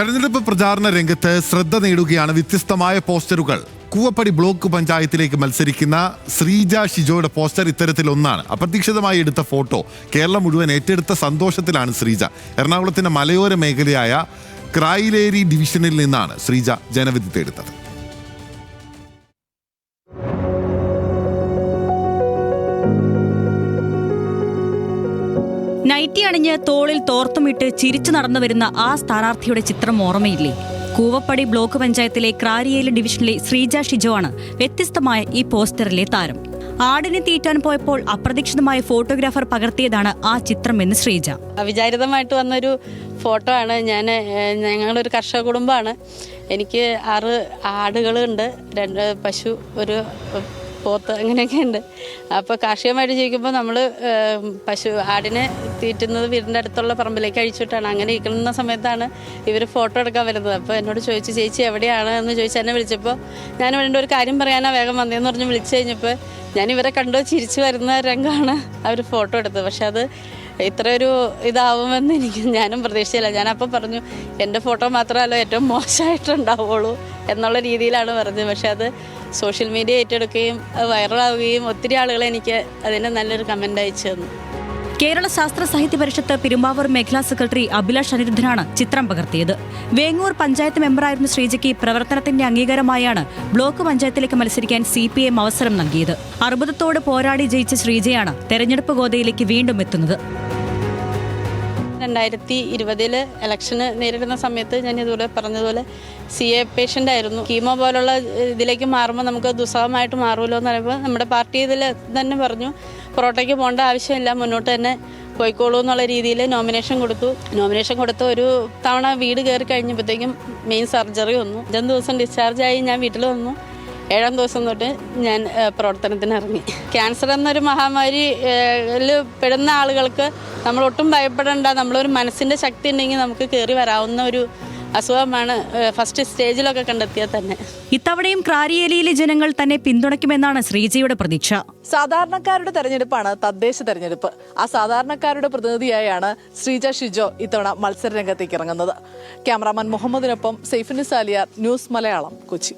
തെരഞ്ഞെടുപ്പ് പ്രചാരണ രംഗത്ത് ശ്രദ്ധ നേടുകയാണ് വ്യത്യസ്തമായ പോസ്റ്ററുകൾ. കൂവപ്പടി ബ്ലോക്ക് പഞ്ചായത്തിലേക്ക് മത്സരിക്കുന്ന ശ്രീജ ഷിജോയുടെ പോസ്റ്റർ ഇത്തരത്തിൽ ഒന്നാണ്. അപ്രതീക്ഷിതമായി എടുത്ത ഫോട്ടോ കേരളം മുഴുവൻ ഏറ്റെടുത്ത സന്തോഷത്തിലാണ് ശ്രീജ. എറണാകുളത്തിന്റെ മലയോര മേഖലയായ ക്രൈലേരി ഡിവിഷനിൽ നിന്നാണ് ശ്രീജ ജനവിധി തേടുത്തത് നൈറ്റി അണിഞ്ഞ് തോളിൽ തോർത്തുമിട്ട് ചിരിച്ചു നടന്നു വരുന്ന ആ സ്ഥാനാർത്ഥിയുടെ ചിത്രം ഓർമ്മയില്ലേ? കൂവപ്പടി ബ്ലോക്ക് പഞ്ചായത്തിലെ ക്രാരിയേൽ ഡിവിഷനിലെ ശ്രീജ ഷിജോ ആണ് വ്യത്യസ്തമായ ഈ പോസ്റ്ററിലെ താരം. ആടിനെ തീറ്റാൻ പോയപ്പോൾ അപ്രതീക്ഷിതമായ ഫോട്ടോഗ്രാഫർ പകർത്തിയതാണ് ആ ചിത്രം എന്ന് ശ്രീജ. അവിചാരിതമായിട്ട് വന്നൊരു ഫോട്ടോ ആണ്. ഞാൻ ഞങ്ങളൊരു കർഷക കുടുംബമാണ്. എനിക്ക് ആറ് ആടുകളുണ്ട്. രണ്ട് പശു ഒരു പോത്ത് അങ്ങനെയൊക്കെ ഉണ്ട്. അപ്പോൾ കാർഷികമായിട്ട് ജീവിക്കുമ്പോൾ നമ്മൾ പശു ആടിനെ തീറ്റുന്നത് വീടിന്റെ അടുത്തുള്ള പറമ്പിലേക്ക് അഴിച്ചിട്ടാണ്. അങ്ങനെ ഇരിക്കുന്ന സമയത്താണ് ഇവർ ഫോട്ടോ എടുക്കാൻ വരുന്നത്. അപ്പോൾ എന്നോട് ചോദിച്ചു ചേച്ചി എവിടെയാണ്? എന്ന് ചോദിച്ച് എന്നെ വിളിച്ചപ്പോൾ ഞാൻ വേണ്ട ഒരു കാര്യം പറയാനാണ് വേഗം വന്നതെന്ന് പറഞ്ഞ് വിളിച്ചു കഴിഞ്ഞപ്പോൾ ഞാൻ ഇവരെ കണ്ടോ ചിരിച്ചു വരുന്ന രംഗമാണ് അവർ ഫോട്ടോ എടുത്തത്. പക്ഷെ അത് ഇത്ര ഒരു ഇതാവുമെന്ന് എനിക്ക് ഞാനും പ്രതീക്ഷയില്ല ഞാനപ്പോൾ പറഞ്ഞു എന്റെ ഫോട്ടോ മാത്രമല്ല ഏറ്റവും മോശമായിട്ടുണ്ടാവുള്ളൂ എന്നുള്ള രീതിയിലാണ് പറഞ്ഞത്. പക്ഷെ അത് സോഷ്യൽ മീഡിയ ഏറ്റെടുക്കുകയും വൈറലാവുകയും ഒത്തിരി ആളുകൾ എനിക്ക് അതിന് നല്ലൊരു കമന്റ് അയച്ചു തന്നു. കേരള ശാസ്ത്ര സാഹിത്യ പരിഷത്ത് പെരുമ്പാവൂർ മേഖലാ സെക്രട്ടറി അഭിലാഷ് അനിരുദ്ധനാണ് ചിത്രം പകർത്തിയത്. വേങ്ങൂർ പഞ്ചായത്ത് മെമ്പറായിരുന്ന ശ്രീജയ്ക്ക് പ്രവർത്തനത്തിന്റെ അംഗീകാരമായാണ് ബ്ലോക്ക് പഞ്ചായത്തിലേക്ക് മത്സരിക്കാൻ സി പി എം അവസരം നൽകിയത്. അർബുദത്തോട് പോരാടി ജയിച്ച ശ്രീജയാണ് തെരഞ്ഞെടുപ്പ് ഗോതയിലേക്ക് വീണ്ടും എത്തുന്നത്. രണ്ടായിരത്തി ഇരുപതിൽ ഇലക്ഷന് നേരിടുന്ന സമയത്ത് ഞാൻ ഇതുപോലെ പറഞ്ഞതുപോലെ സി എ പേഷ്യന്റ് ആയിരുന്നു. കീമോ പോലുള്ള ഇതിലേക്ക് മാറുമ്പോൾ നമുക്ക് ദുസ്സഹമായിട്ട് മാറുമല്ലോ എന്ന് പറയുമ്പോൾ നമ്മുടെ പാർട്ടി ഇതിൽ തന്നെ പറഞ്ഞു പൊറോട്ടയ്ക്ക് പോകേണ്ട ആവശ്യമില്ല മുന്നോട്ട് തന്നെ പോയിക്കോളൂ എന്നുള്ള രീതിയിൽ നോമിനേഷൻ കൊടുത്തു. നോമിനേഷൻ കൊടുത്ത ഒരു തവണ വീട് കയറി കഴിഞ്ഞപ്പോഴത്തേക്കും മെയിൻ സർജറി വന്നു. അഞ്ചാം ദിവസം ഡിസ്ചാർജായി ഞാൻ വീട്ടിൽ വന്നു. ഏഴാം ദിവസം തൊട്ട് ഞാൻ പ്രവർത്തനത്തിന് ഇറങ്ങി ക്യാൻസർ എന്നൊരു മഹാമാരിയിൽ പെടുന്ന ആളുകൾക്ക് നമ്മൾ ഒട്ടും ഭയപ്പെടേണ്ട. നമ്മളൊരു മനസ്സിന്റെ ശക്തി ഉണ്ടെങ്കിൽ നമുക്ക് കയറി വരാവുന്ന ഒരു അസുഖമാണ് ഫസ്റ്റ് സ്റ്റേജിലൊക്കെ കണ്ടെത്തിയാൽ തന്നെ. ഇത്തവണയും ക്രാരിയേലിയിലെ ജനങ്ങൾ തന്നെ പിന്തുണയ്ക്കുമെന്നാണ് ശ്രീജയുടെ പ്രതീക്ഷ. സാധാരണക്കാരുടെ തെരഞ്ഞെടുപ്പാണ് തദ്ദേശ തെരഞ്ഞെടുപ്പ്. ആ സാധാരണക്കാരുടെ പ്രതിനിധിയായാണ് ശ്രീജ ഷിജോ ഇത്തവണ മത്സര രംഗത്തേക്ക് ഇറങ്ങുന്നത്. ക്യാമറാമാൻ മുഹമ്മദിനൊപ്പം സൈഫിനിസാലിയാർ ന്യൂസ് മലയാളം കൊച്ചി.